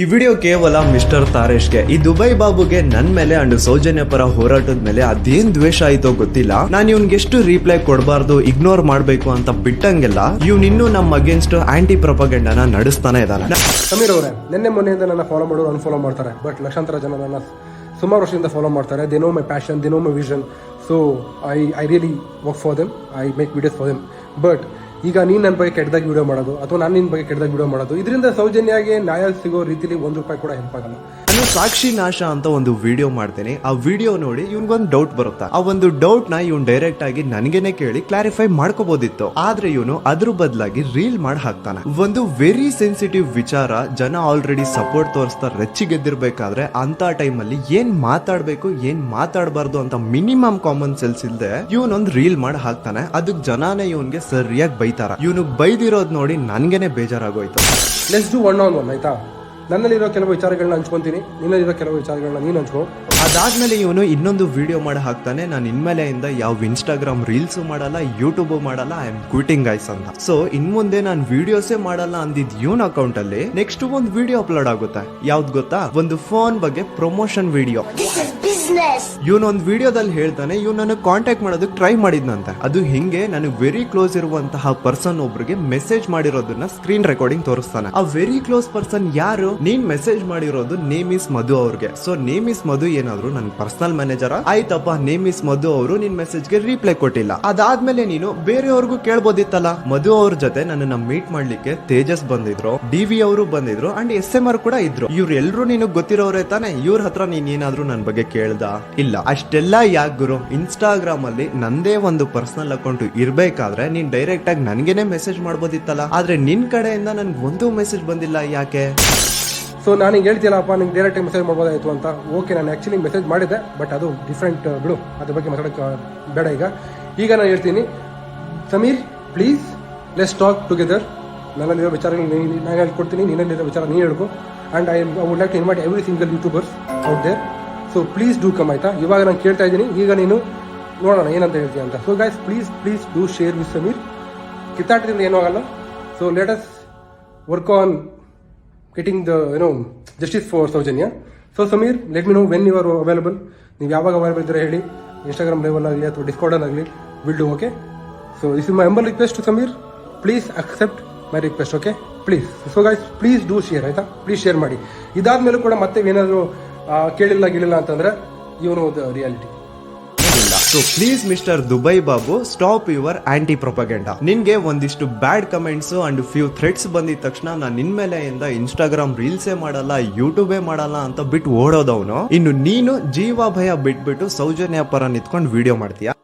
ಈ ವಿಡಿಯೋ ಕೇವಲ ಮಿಸ್ಟರ್ ತಾರೇಶ್ಗೆ. ಈ ದುಬೈ ಬಾಬುಗೆ ನನ್ ಮೇಲೆ ಅಂಡ್ ಸೌಜನ್ಯ ಪರ ಹೋರಾಟದ ಮೇಲೆ ಅದೇನ್ ದ್ವೇಷ ಆಯ್ತೋ ಗೊತ್ತಿಲ್ಲ. ನಾನು ಇವ್ನ್ಗೆ ಎಷ್ಟು ರಿಪ್ಲೈ ಕೊಡಬಾರ್ದು ಇಗ್ನೋರ್ ಮಾಡ್ಬೇಕು ಅಂತ ಬಿಟ್ಟಂಗೆಲ್ಲ, ಇವ್ನ ಇನ್ನೂ ನಮ್ಮ ಅಗೇನ್ಸ್ಟ್ ಆಂಟಿ ಪ್ರಪಗಂಡನ ನಡೆಸ್ತಾನೆ ಇದ್ದಾನೆ. ಸಮೀರ್ ಅವರೇ, ನಿನ್ನೆ ಮೊನ್ನೆಯಿಂದ ನನ್ನ ಫಾಲೋ ಮಾಡೋರು ಅನ್ಫಾಲೋ ಮಾಡ್ತಾರೆ ಬಟ್ ಲಕ್ಷಾಂತರ ಜನ ನನ್ನ ಸುಮಾರು ವರ್ಷದಿಂದ ಫಾಲೋ ಮಾಡ್ತಾರೆ. They know my passion they know my vision so I I really work for them I make videos for them but ಈಗ ನೀನು ನನ್ನ ಬಗ್ಗೆ ಕೆಟ್ಟದಾಗಿ ವಿಡಿಯೋ ಮಾಡೋದು ಅಥವಾ ನಾನು ನಿನ್ನ ಬಗ್ಗೆ ಕೆಟ್ಟದಾಗಿ ವಿಡಿಯೋ ಮಾಡೋದು, ಇದರಿಂದ ಸೌಜನ್ಯಾಗೆ ನ್ಯಾಯ ಸಿಗೋ ರೀತಿಲಿ ಒಂದು ರೂಪಾಯಿ ಕೂಡ ಹೆಲ್ಪ್ ಆಗಲ್ಲ. ನಾನು ಸಾಕ್ಷಿ ನಾಶ ಅಂತ ಒಂದು ವಿಡಿಯೋ ಮಾಡ್ತೇನೆ. ಆ ವಿಡಿಯೋ ನೋಡಿ ಇವ್ನಿಗೊಂದು ಡೌಟ್ ಬರುತ್ತಾ? ಆ ಒಂದು ಡೌಟ್ನ ಇವ್ನ್ ಡೈರೆಕ್ಟ್ ಆಗಿ ನನಗೇನೆ ಕೇಳಿ ಕ್ಲಾರಿಫೈ ಮಾಡ್ಕೋಬಹುದಿತ್ತು ಆದ್ರೆ ಇವನು ಅದ್ರ ಬದಲಾಗಿ ರೀಲ್ ಮಾಡಿ ಹಾಕ್ತಾನೆ. ಒಂದು ವೆರಿ ಸೆನ್ಸಿಟಿವ್ ವಿಚಾರ ಜನ ಆಲ್ರೆಡಿ ಸಪೋರ್ಟ್ ತೋರಿಸ್ತಾ ರೆಚ್ಚಿಗೆದ್ದಿರ್ಬೇಕಾದ್ರೆ ಅಂತ ಟೈಮ್ ಅಲ್ಲಿ ಏನ್ ಮಾತಾಡ್ಬೇಕು, ಏನ್ ಮಾತಾಡಬಾರ್ದು ಅಂತ ಮಿನಿಮಮ್ ಕಾಮನ್ ಸೆನ್ಸ್ ಇಲ್ದೆ ಇವನೊಂದು ರೀಲ್ ಮಾಡಿ ಹಾಕ್ತಾನೆ. ಅದಕ್ ಜನಾನೇ ಇವನ್ಗೆ ಸರಿಯಾಗಿ ಬೈತಾರ ಇವನು ಬೈದಿರೋದ್ ನೋಡಿ ನನ್ಗೆನೆ ಬೇಜಾರಾಗೋಯ್ತು. Let's do one on one ಆಯ್ತಾ? ನನ್ನಲ್ಲಿರೋ ಕೆಲವು ವಿಚಾರಗಳನ್ನ ಹಂಚ್ಕೊಂತೀನಿ ನಿನ್ನಲ್ಲಿರೋ ಕೆಲವು ವಿಚಾರಗಳನ್ನ ನೀನು ಹಂಚ್ಕೋ. ಅದಾದ್ಮೇಲೆ ಇವನು ಇನ್ನೊಂದು ವಿಡಿಯೋ ಮಾಡಿ ಹಾಕ್ತಾನೆ ನಾನು ಇನ್ಮೇಲೆಯಿಂದ ಯಾವ ಇನ್ಸ್ಟಾಗ್ರಾಮ್ ರೀಲ್ಸ್ ಮಾಡಲ್ಲ ಯೂಟ್ಯೂಬ್ ಮಾಡಲ್ಲ ಐ ಆಮ್ ಕ್ವಿಟಿಂಗ್ ಐಸ್ ಅಂತ. ಸೊ ಇನ್ ಮುಂದೆ ನಾನು ವಿಡಿಯೋಸೇ ಮಾಡಲ್ಲ ಅಂದಿದ್ ಇವನ್ ಅಕೌಂಟ್ ಅಲ್ಲಿ ನೆಕ್ಸ್ಟ್ ಒಂದು ವಿಡಿಯೋ ಅಪ್ಲೋಡ್ ಆಗುತ್ತೆ. ಯಾವ್ದು ಗೊತ್ತಾ? ಒಂದು ಫೋನ್ ಬಗ್ಗೆ ಪ್ರಮೋಷನ್ ವಿಡಿಯೋ Is ಇವನ್ ಒಂದು ವಿಡಿಯೋದಲ್ಲಿ ಹೇಳ್ತಾನೆ ಇವ್ ನನಗೆ ಕಾಂಟ್ಯಾಕ್ಟ್ ಮಾಡೋದಕ್ಕೆ ಟ್ರೈ ಮಾಡಿದ್ನಂತೆ. ಅದು ಹಿಂಗೆ ನನಗೆ ವೆರಿ ಕ್ಲೋಸ್ ಇರುವಂತಹ ಪರ್ಸನ್ ಒಬ್ರಿಗೆ ಮೆಸೇಜ್ ಮಾಡಿರೋದನ್ನ ಸ್ಕ್ರೀನ್ ರೆಕಾರ್ಡಿಂಗ್ ತೋರಿಸ್ತಾನೆ. ಆ ವೆರಿ ಕ್ಲೋಸ್ ಪರ್ಸನ್ ಯಾರು? ನೀನ್ ಮೆಸೇಜ್ ಮಾಡಿರೋದು ನೇಮ್ ಇಸ್ ಮಧು ಅವ್ರಿಗೆ. ಸೊ ನೇಮ್ ಇಸ್ ಮಧು ಏನಾದ್ರು ನನ್ನ ಪರ್ಸನಲ್ ಮ್ಯಾನೇಜರ್ ಆಯ್ತಪ್ಪ ನೇಮ್ ಇಸ್ ಮಧು ಅವರು ನಿನ್ ಮೆಸೇಜ್ಗೆ ರಿಪ್ಲೈ ಕೊಟ್ಟಿಲ್ಲ. ಅದಾದ್ಮೇಲೆ ನೀನು ಬೇರೆಯವ್ರಿಗೂ ಕೇಳ್ಬೋದಿತ್ತಲ್ಲ? ಮಧು ಅವ್ರ ಜೊತೆ ನನ್ನನ್ನ ಮೀಟ್ ಮಾಡ್ಲಿಕ್ಕೆ ತೇಜಸ್ ಬಂದಿದ್ರು, ಡಿ ವಿ ಅವರು ಬಂದಿದ್ರು ಅಂಡ್ ಎಸ್ ಎಂ ಆರ್ ಕೂಡ ಇದ್ರು. ಇವ್ರು ಎಲ್ರು ನಿನಗ್ ಗೊತ್ತಿರೋರೇ ತಾನೆ? ಇವ್ರ ಹತ್ರ ನೀನ್ ಏನಾದ್ರೂ ನನ್ ಬಗ್ಗೆ ಕೇಳ್ದ ಇಲ್ಲ. ಅಷ್ಟೆಲ್ಲ ಯಾಕೆ ಗುರು? ಇನ್ಸ್ಟಾಗ್ರಾಮ್ ಅಲ್ಲಿ ನಂದೇ ಒಂದು ಪರ್ಸನಲ್ ಅಕೌಂಟ್ ಇರ್ಬೇಕಾದ್ರೆ ನೀನ್ ಡೈರೆಕ್ಟ್ ಆಗಿ ನನ್ಗೇನೆ ಮೆಸೇಜ್ ಮಾಡ್ಬೋದಿತ್ತಲ್ಲ? ಆದ್ರೆ ನಿನ್ ಕಡೆಯಿಂದ ನನ್ಗೆ ಒಂದು ಮೆಸೇಜ್ ಬಂದಿಲ್ಲ ಯಾಕೆ? ಸೊ ನಾನು ಹಿಂಗೆ ಹೇಳ್ತೀನಪ್ಪ ನಿಂಗೆ ಡೈರೆಕ್ಟ್ ಮೆಸೇಜ್ ಮಾಡ್ಬೋದಾಯಿತು ಅಂತ. ಓಕೆ ನಾನು ಆ್ಯಕ್ಚುಲಿ ಮೆಸೇಜ್ ಮಾಡಿದೆ ಬಟ್ ಅದು ಡಿಫ್ರೆಂಟ್ ಬಿಡು. ಅದ್ರ ಬಗ್ಗೆ ಮಾತಾಡೋಕ್ಕೆ ಬೇಡ ಈಗ. ಈಗ ನಾನು ಹೇಳ್ತೀನಿ, Sameer please let's talk together ನನ್ನಲ್ಲಿರೋ ವಿಚಾರ ನೀನು ಹೇಳ್ಕೊಡ್ತೀನಿ, ನಿನ್ನಲ್ಲಿರೋ ವಿಚಾರ ನೀನು ಹೇಳ್ಕೊ. And I I would like to invite every single YouTubers out there so please do come ಆಯ್ತಾ? ಇವಾಗ ನಾನು ಕೇಳ್ತಾ ಇದ್ದೀನಿ. ಈಗ ನೀನು ನೋಡೋಣ, ಏನಂತ ಹೇಳ್ತೀಯ ಅಂತ. So guys please please do share with Sameer ಕಿತ್ತಾಟದಿಂದ ಏನೂ ಆಗಲ್ಲ. So let's work on getting the ಏನೋ justice for Soujanya so Sameer let me know when you are available ನೀವು ಯಾವಾಗ ಅವೈಲಬಲ್ ಇದ್ದರೆ ಹೇಳಿ. ಇನ್ಸ್ಟಾಗ್ರಾಮ್ ಲೆವೆಲ್ ಆಗಲಿ ಅಥವಾ will do okay so is my humble request to Sameer please accept my request okay please so guys please do share ಆಯಿತಾ? Please share ಮಾಡಿ. ಇದಾದ್ಮೇಲೂ ಕೂಡ ಮತ್ತೆ ಏನಾದರೂ ಕೇಳಿಲ್ಲ, ಗಿಳಿಲ್ಲ ಅಂತಂದ್ರೆ ಇವನು reality so please mister Dubai Babu stop your anti propaganda ನಿನ್ಗೆ ಒಂದಿಷ್ಟು bad comments and few threads ಬಂದಿದ ತಕ್ಷಣ ನಾನು ನಿನ್ ಮೇಲೆ ಇಂದ ಇನ್ಸ್ಟಾಗ್ರಾಮ್ ರೀಲ್ಸೇ ಮಾಡಲ್ಲ ಯೂಟ್ಯೂಬೇ ಮಾಡಲ್ಲ ಅಂತ ಬಿಟ್ಟು ಓಡೋದವನು. ಇನ್ನು ನೀನು ಜೀವ ಭಯ ಬಿಟ್ಬಿಟ್ಟು ಸೌಜನ್ಯ ಪರ ನಿತ್ಕೊಂಡು ವಿಡಿಯೋ ಮಾಡ್ತೀಯಾ?